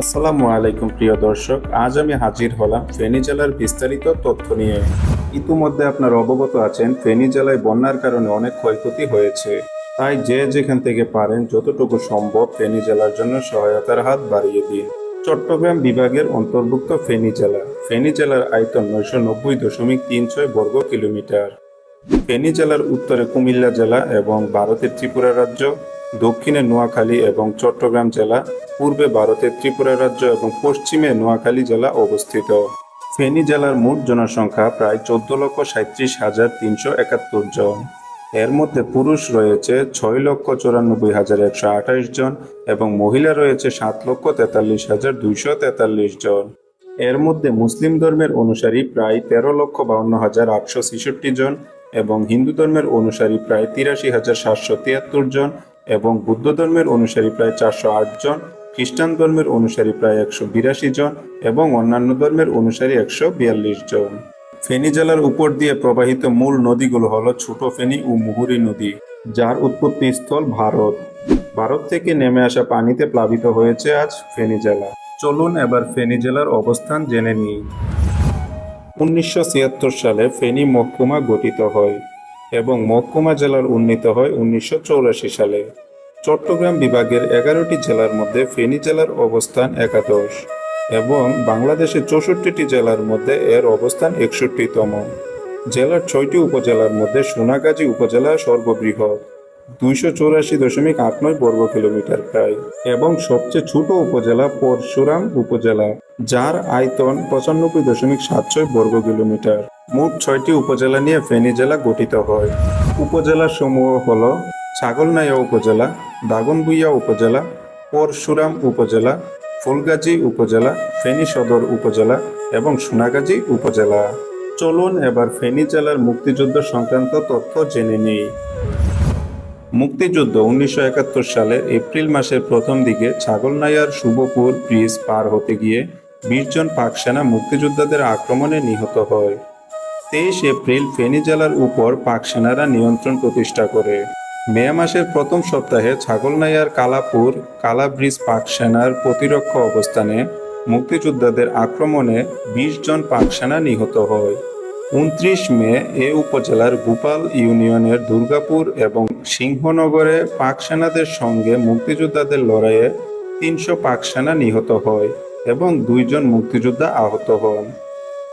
আসসালামু আলাইকুম প্রিয় দর্শক, আজ আমি হাজির হলাম ফেনী জেলার বিস্তারিত তথ্য নিয়ে। ইতিমধ্যে আপনার অবগত আছেন, ফেনী জেলায় বন্যার কারণে অনেক ক্ষয়ক্ষতি হয়েছে। তাই যে যেখান থেকে পারেন, যতটুকু সম্ভব ফেনী জেলার জন্য সহায়তার হাত বাড়িয়ে দিন। চট্টগ্রাম বিভাগের অন্তর্ভুক্ত ফেনী জেলা। ফেনী জেলার আয়তন নয়শো নব্বই দশমিক তিন ছয় বর্গ কিলোমিটার। ফেনী জেলার উত্তরে কুমিল্লা জেলা এবং ভারতের ত্রিপুরা রাজ্য। দক্ষিণে নোয়াখালী এবং চট্টগ্রাম জেলা, পূর্বে ভারতের ত্রিপুরা রাজ্য এবং পশ্চিমে নোয়াখালী জেলা অবস্থিত। ফেনী জেলার মোট জনসংখ্যা প্রায় চোদ্দ লক্ষ সাঁত্রিশ হাজার তিনশো একাত্তর জন। এর মধ্যে পুরুষ রয়েছে ছয় লক্ষ চুরানব্বই হাজার একশো আঠাশ জন এবং মহিলা রয়েছে সাত লক্ষ তেতাল্লিশ হাজার দুইশো তেতাল্লিশ জন। এর মধ্যে মুসলিম ধর্মের অনুসারী প্রায় তেরো লক্ষ বাউন্ন হাজার আটশো ছেষট্টি জন এবং হিন্দু ধর্মের অনুসারী প্রায় তিরাশি হাজার সাতশো তিয়াত্তর জন এবং বৌদ্ধ ধর্মের অনুসারী প্রায় চারশো আট জন, খ্রিস্টান ধর্মের অনুসারী প্রায় একশো বিরাশি জন এবং অন্যান্য ধর্মের অনুসারী একশো বিয়াল্লিশ জন। ফেনী জেলার উপর দিয়ে প্রবাহিত মূল নদীগুলো হল ছোট ফেনী ও মুহুরী নদী, যার উৎপত্তি স্থল ভারত। ভারত থেকে নেমে আসা পানিতে প্লাবিত হয়েছে আজ ফেনী জেলা। চলুন এবার ফেনী জেলার অবস্থান জেনে নিই। উনিশশো ছিয়াত্তর সালে ফেনী মহকুমা গঠিত হয়। এবং মহকুমা জেলার উন্নীত হয় উনিশশো সালে। চট্টগ্রাম বিভাগের এগারোটি জেলার মধ্যে ফেনী জেলার অবস্থান একাদশ এবং বাংলাদেশের চৌষট্টিটি জেলার মধ্যে এর অবস্থান একষট্টিতম। জেলার ছয়টি উপজেলার মধ্যে সোনাগাজী উপজেলা সর্ববৃহৎ, দুইশো চৌরাশি দশমিক আট নয় বর্গ কিলোমিটার প্রায় এবং সবচেয়ে ছোট উপজেলা পরশুরাম উপজেলা, যার আয়তন পঁচানব্বই দশমিক সাত ছয় বর্গ কিলোমিটার। মোট ছয়টি উপজেলা নিয়ে ফেনী জেলা গঠিত হয়। উপজেলা সমূহ হল ছাগলনাইয়া উপজেলা দাগনবুইয়া উপজেলা, পরশুরাম উপজেলা, ফুলগাজী উপজেলা, ফেনী সদর উপজেলা এবং সোনাগাজী উপজেলা। চলুন এবার ফেনী জেলার মুক্তিযুদ্ধ সংক্রান্ত তথ্য জেনে নিই। মুক্তিযুদ্ধ উনিশশো একাত্তর সালের এপ্রিল মাসের প্রথম দিকে ছাগলনাইয়ার শুভপুর ব্রিজ পার হতে গিয়ে বিশজন পাক সেনা মুক্তিযোদ্ধাদের আক্রমণে নিহত হয়। তেইশ এপ্রিল ফেনী জেলার উপর পাক সেনারা নিয়ন্ত্রণ প্রতিষ্ঠা করে। মে মাসের প্রথম সপ্তাহে ছাগলনাইয়ার কালাপুর কালাব্রিজ পাক সেনার প্রতিরক্ষা অবস্থানে মুক্তিযোদ্ধাদের আক্রমণে বিশ জন পাক সেনা নিহত হয়। উনত্রিশ মে এ উপজেলার গোপাল ইউনিয়নের দুর্গাপুর এবং সিংহনগরে পাক সেনাদের সঙ্গে মুক্তিযোদ্ধাদের লড়াইয়ে তিনশো পাক সেনা নিহত হয় এবং দুইজন মুক্তিযোদ্ধা আহত হন।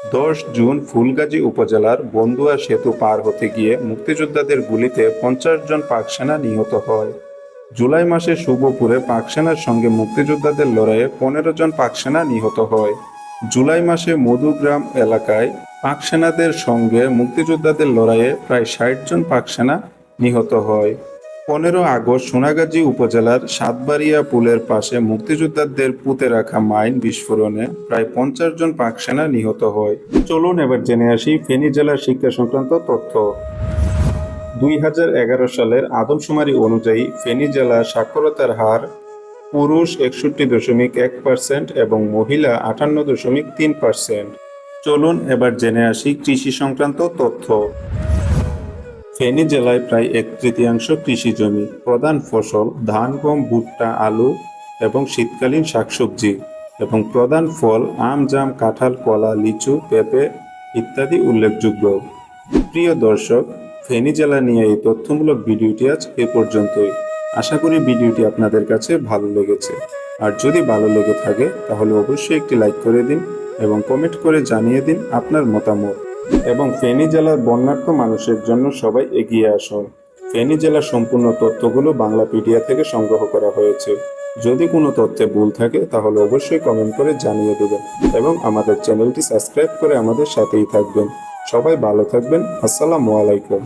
দশ জুন ফুলগাজী উপজেলার বন্দুয়া সেতু পার হতে গিয়ে মুক্তিযোদ্ধাদের গুলিতে পঞ্চাশ জন পাক সেনা নিহত হয়। জুলাই মাসে শুভপুরে পাক সেনার সঙ্গে মুক্তিযোদ্ধাদের লড়াইয়ে পনেরো জন পাক সেনা নিহত হয়। জুলাই মাসে মধুগ্রাম এলাকায় পাক সেনাদের সঙ্গে মুক্তিযোদ্ধাদের লড়াইয়ে প্রায় ষাট জন পাক সেনা নিহত হয়। পনেরো আগস্ট সোনাগাজী উপজেলার সাতবাড়িয়া পুলের পাশে মুক্তিযোদ্ধাদের পুঁতে রাখা মাইন বিস্ফোরণে প্রায় পঞ্চাশ জন পাক সেনা নিহত হয়। চলুন এবার জেনে আসি ফেনী জেলার শিক্ষা সংক্রান্ত তথ্য। দুই হাজার এগারো সালের আদমশুমারি অনুযায়ী ফেনী জেলার সাক্ষরতার হার পুরুষ একষট্টি দশমিক এক পার্সেন্ট এবং মহিলা আটান্ন দশমিক তিন পার্সেন্ট। চলুন এবার জেনে আসি কৃষি সংক্রান্ত তথ্য। ফেনী জেলায় প্রায় এক তৃতীয়াংশ কৃষি জমি, প্রধান ফসল ধান, গম, ভুট্টা, আলু এবং শীতকালীন শাকসবজি এবং প্রধান ফল আম, জাম, কাঁঠাল, কলা, লিচু, পেঁপে ইত্যাদি উল্লেখযোগ্য। প্রিয় দর্শক ফেনী জেলা নিয়ে এই তথ্যমূলক ভিডিওটি আজ এ পর্যন্তই। আশা করি ভিডিওটি আপনাদের কাছে ভালো লেগেছে। আর যদি ভালো লেগে থাকে, তাহলে অবশ্যই একটি লাইক করে দিন এবং কমেন্ট করে জানিয়ে দিন আপনার মতামত। এবং ফেনী জেলার বন্যার্থ মানুষের জন্য সবাই এগিয়ে আসুন। ফেনী জেলার সম্পূর্ণ তথ্যগুলো বাংলা পিডিয়া থেকে সংগ্রহ করা হয়েছে। যদি কোনো তথ্যে ভুল থাকে, তাহলে অবশ্যই কমেন্ট করে জানিয়ে দেবেন এবং আমাদের চ্যানেলটি সাবস্ক্রাইব করে আমাদের সাথেই থাকবেন। সবাই ভালো থাকবেন। আসসালামু আলাইকুম।